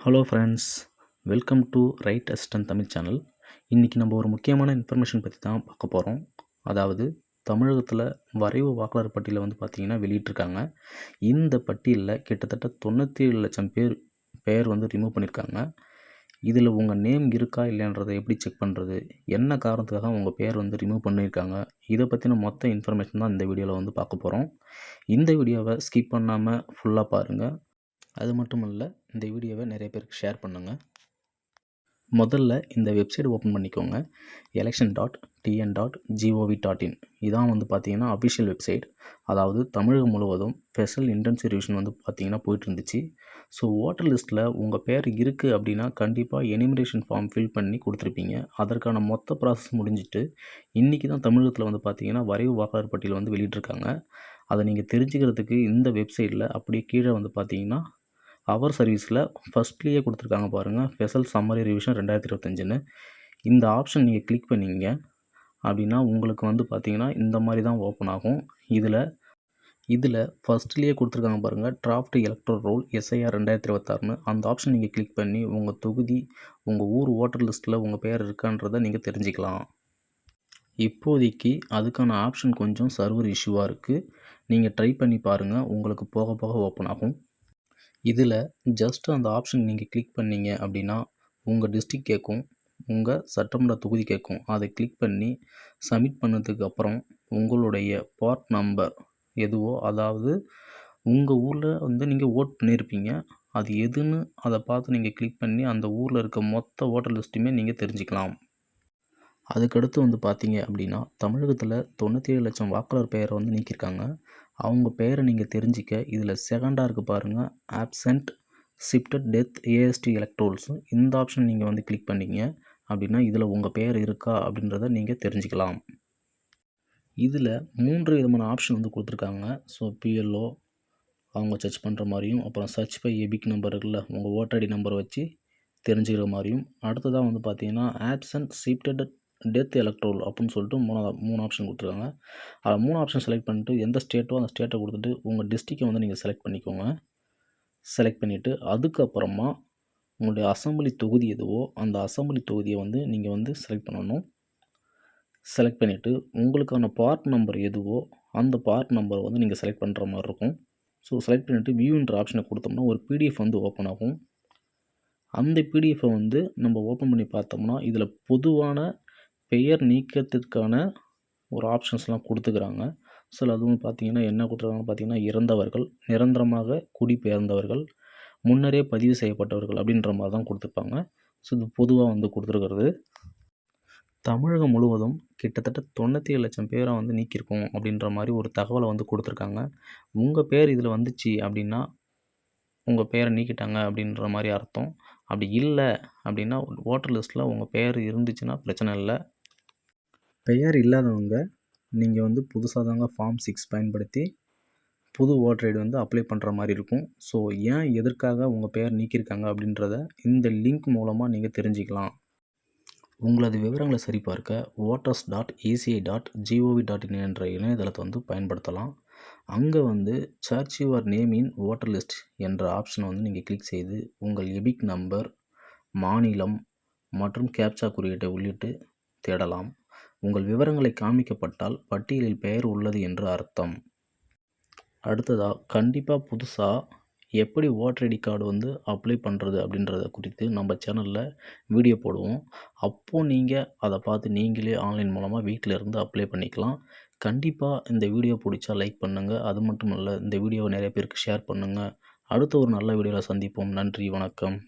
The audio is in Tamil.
Hello friends welcome to right assistant Tamil channel இன்றைக்கி நம்ம ஒரு முக்கியமான இன்ஃபர்மேஷன் பற்றி தான் பார்க்க போகிறோம் அதாவது தமிழகத்தில் வரைவு வாக்காளர் பட்டியலில் வந்து பார்த்திங்கன்னா வெளியிட்டிருக்காங்க. இந்த பட்டியலில் கிட்டத்தட்ட தொண்ணூற்றி ஏழு லட்சம் பேர் பெயர் வந்து ரிமூவ் பண்ணியிருக்காங்க இதில் உங்கள் நேம் இருக்கா இல்லைன்றதை எப்படி செக் பண்ணுறது என்ன காரணத்துக்காக உங்கள் பேர் வந்து ரிமூவ் பண்ணியிருக்காங்க இதை பற்றின மொத்த இன்ஃபர்மேஷன் தான் இந்த வீடியோவில் வந்து பார்க்க போகிறோம் இந்த வீடியோவை ஸ்கிப் பண்ணாமல் ஃபுல்லாக பாருங்கள் அது மட்டும் இல்லை இந்த வீடியோவை நிறைய பேருக்கு ஷேர் பண்ணுங்கள் முதல்ல இந்த வெப்சைட் ஓப்பன் பண்ணிக்கோங்க. Election dot TN dot GOV dot in இதான் வந்து பார்த்தீங்கன்னா அஃபிஷியல் வெப்சைட் அதாவது தமிழகம் முழுவதும் ஸ்பெஷல் இன்டென்சிவ் ரிவிஷன் வந்து பார்த்தீங்கன்னா போயிட்டு இருந்துச்சு ஸோ ஓட்டர் லிஸ்ட்டில் உங்கள் பேர் இருக்குது அப்படின்னா கண்டிப்பாக எனிமிரேஷன் ஃபார்ம் ஃபில் பண்ணி கொடுத்துருப்பீங்க. அதற்கான மொத்த ப்ராசஸ் முடிஞ்சிட்டு இன்றைக்கி தான் தமிழகத்தில் வந்து பார்த்தீங்கன்னா வரைவு வாக்காளர் பட்டியல் வந்து வெளியிட்ருக்காங்க அதை நீங்கள் தெரிஞ்சுக்கிறதுக்கு இந்த வெப்சைட்டில் அப்படியே கீழே வந்து பார்த்தீங்கன்னா அவர் சர்வீஸில் ஃபஸ்ட்லேயே கொடுத்துருக்காங்க பாருங்கள் ஸ்பெஷல் சம்மரி ரிவிஷன் ரெண்டாயிரத்தி இருபத்தஞ்சுன்னு. இந்த ஆப்ஷன் நீங்கள் கிளிக் பண்ணிங்க அப்படின்னா உங்களுக்கு வந்து பார்த்தீங்கன்னா இந்த மாதிரி தான் ஓப்பன் ஆகும். இதில் இதில் ஃபஸ்ட்லேயே கொடுத்துருக்காங்க பாருங்கள் டிராஃப்ட் எலக்ட்ரல் ரோல் எஸ்ஐஆர் ரெண்டாயிரத்தி இருபத்தாறுனு அந்த ஆப்ஷன் நீங்கள் கிளிக் பண்ணி உங்கள் தொகுதி உங்கள் ஊர் ஓட்டர் லிஸ்ட்டில் உங்கள் பேர் இருக்கான்றதை நீங்கள் தெரிஞ்சுக்கலாம். இப்போதைக்கு அதுக்கான ஆப்ஷன் கொஞ்சம் சர்வர் இஷ்யூவாக இருக்குது நீங்கள் ட்ரை பண்ணி பாருங்கள் உங்களுக்கு போக போக ஓப்பன் ஆகும். இதில் ஜஸ்ட் அந்த ஆப்ஷன் நீங்கள் கிளிக் பண்ணீங்க அப்படின்னா உங்கள் டிஸ்ட்ரிக் கேட்கும் உங்கள் சட்டமன்ற தொகுதி கேட்கும் அதை கிளிக் பண்ணி சப்மிட் பண்ணதுக்கு அப்புறம் உங்களுடைய பார்ட் நம்பர் எதுவோ அதாவது உங்கள் ஊரில் வந்து நீங்கள் ஓட் பண்ணியிருப்பீங்க அது எதுன்னு அதை பார்த்து நீங்கள் கிளிக் பண்ணி அந்த ஊரில் இருக்க மொத்த ஓட்டர் லிஸ்ட்டுமே நீங்கள் தெரிஞ்சுக்கலாம். அதுக்கடுத்து வந்து பார்த்தீங்க அப்படின்னா தமிழகத்தில் தொண்ணூற்றி ஏழு லட்சம் வாக்காளர் பெயரை வந்து நீக்கியிருக்காங்க. அவங்க பெயரை நீங்கள் தெரிஞ்சிக்க. இதில் செகண்டாக இருக்குது பாருங்கள் absent shifted death ASD electors இந்த ஆப்ஷன் நீங்கள் வந்து கிளிக் பண்ணிங்க. அப்படின்னா இதில் உங்கள் பெயர் இருக்கா அப்படின்றத நீங்கள் தெரிஞ்சுக்கலாம். இதில் மூன்று விதமான ஆப்ஷன் வந்து கொடுத்துருக்காங்க. ஸோ பிஎல்ஓ அவங்க சர்ச் பண்ணுற மாதிரியும் அப்புறம் சர்ச் பை எபிக் நம்பர் இருக்குல்ல உங்கள் ஓட்டர் ஐடி நம்பரை வச்சு தெரிஞ்சுக்கிற மாதிரியும். அடுத்ததாக வந்து பார்த்தீங்கன்னா ஆப்சன்ட் ஷிஃப்டட் டெத் எலக்ட்ரோல் அப்படின்னு சொல்லிட்டு மூணாவது மூணு ஆப்ஷன் கொடுத்துருக்காங்க. அதில் மூணு ஆப்ஷன் செலக்ட் பண்ணிட்டு எந்த ஸ்டேட்டோ அந்த ஸ்டேட்டை கொடுத்துட்டு உங்கள் டிஸ்ட்ரிக்கை வந்து நீங்கள் செலக்ட் பண்ணிக்கோங்க. செலக்ட் பண்ணிவிட்டு அதுக்கப்புறமா உங்களுடைய அசம்பிளி தொகுதி எதுவோ அந்த அசம்பிளி தொகுதியை வந்து நீங்கள் வந்து செலக்ட் பண்ணணும். செலக்ட் பண்ணிவிட்டு உங்களுக்கான பார்ட் நம்பர் எதுவோ அந்த பார்ட் நம்பரை வந்து நீங்கள் செலக்ட் பண்ணுற மாதிரி இருக்கும். ஸோ செலக்ட் பண்ணிவிட்டு வியூன்ற ஆப்ஷனை கொடுத்தோம்னா ஒரு பிடிஎஃப் வந்து ஓப்பன் ஆகும். அந்த பிடிஎஃப்பை வந்து நம்ம ஓப்பன் பண்ணி பார்த்தோம்னா இதில் பொதுவான பெயர் நீக்கத்திற்கான ஒரு ஆப்ஷன்ஸ்லாம் கொடுத்துக்கிறாங்க. சில அதுவும் பார்த்திங்கன்னா என்ன கொடுத்துருக்காங்கன்னு பார்த்திங்கன்னா இறந்தவர்கள் நிரந்தரமாக குடிபெயர்ந்தவர்கள் முன்னரே பதிவு செய்யப்பட்டவர்கள் அப்படின்ற மாதிரி தான் கொடுத்துருப்பாங்க. ஸோ இது பொதுவாக வந்து கொடுத்துருக்கிறது. தமிழகம் முழுவதும் கிட்டத்தட்ட தொண்ணூற்றி ஏழு லட்சம் பேரை வந்து நீக்கியிருக்கோம் அப்படின்ற மாதிரி ஒரு தகவலை வந்து கொடுத்துருக்காங்க. உங்கள் பேர் இதில் வந்துச்சு அப்படின்னா உங்கள் பேரை நீக்கிட்டாங்க அப்படின்ற மாதிரி அர்த்தம். அப்படி இல்லை அப்படின்னா ஓட்டர் லிஸ்ட்டில் உங்கள் பேர் இருந்துச்சுன்னா பிரச்சனை இல்லை. பெயர் இல்லாதவங்க நீங்கள் வந்து புதுசாக தாங்க ஃபார்ம் சிக்ஸ் பயன்படுத்தி புது ஓட்டர் ஐடி வந்து அப்ளை பண்ணுற மாதிரி இருக்கும். ஸோ ஏன் எதற்காக உங்கள் பெயர் நீக்கியிருக்காங்க அப்படின்றத இந்த லிங்க் மூலமாக நீங்கள் தெரிஞ்சுக்கலாம். உங்களது விவரங்களை சரிபார்க்க voters dot ECI dot GOV dot in என்ற இணையதளத்தை வந்து பயன்படுத்தலாம். அங்கே வந்து search your name in voter list என்ற ஆப்ஷனை வந்து நீங்கள் கிளிக் செய்து உங்கள் எபிக் நம்பர் மாநிலம் மற்றும் கேப்சா குறியீட்டை உள்ளிட்டு தேடலாம். உங்கள் விவரங்களை காமிக்கப்பட்டால் பட்டியலில் பெயர் உள்ளது என்று அர்த்தம். அடுத்ததாக கண்டிப்பாக புதுசாக எப்படி ஓட்டர் ஐடி கார்டு வந்து அப்ளை பண்ணுறது அப்படின்றத குறித்து நம்ம சேனலில் வீடியோ போடுவோம். அப்போது நீங்கள் அதை பார்த்து நீங்களே ஆன்லைன் மூலமாக வீட்டில் இருந்து அப்ளை பண்ணிக்கலாம். கண்டிப்பாக இந்த வீடியோ பிடிச்சா லைக் பண்ணுங்கள் அது மட்டும் இல்லை இந்த வீடியோவை நிறைய பேருக்கு ஷேர் பண்ணுங்கள் அடுத்த ஒரு நல்ல வீடியோவில் சந்திப்போம். நன்றி வணக்கம்.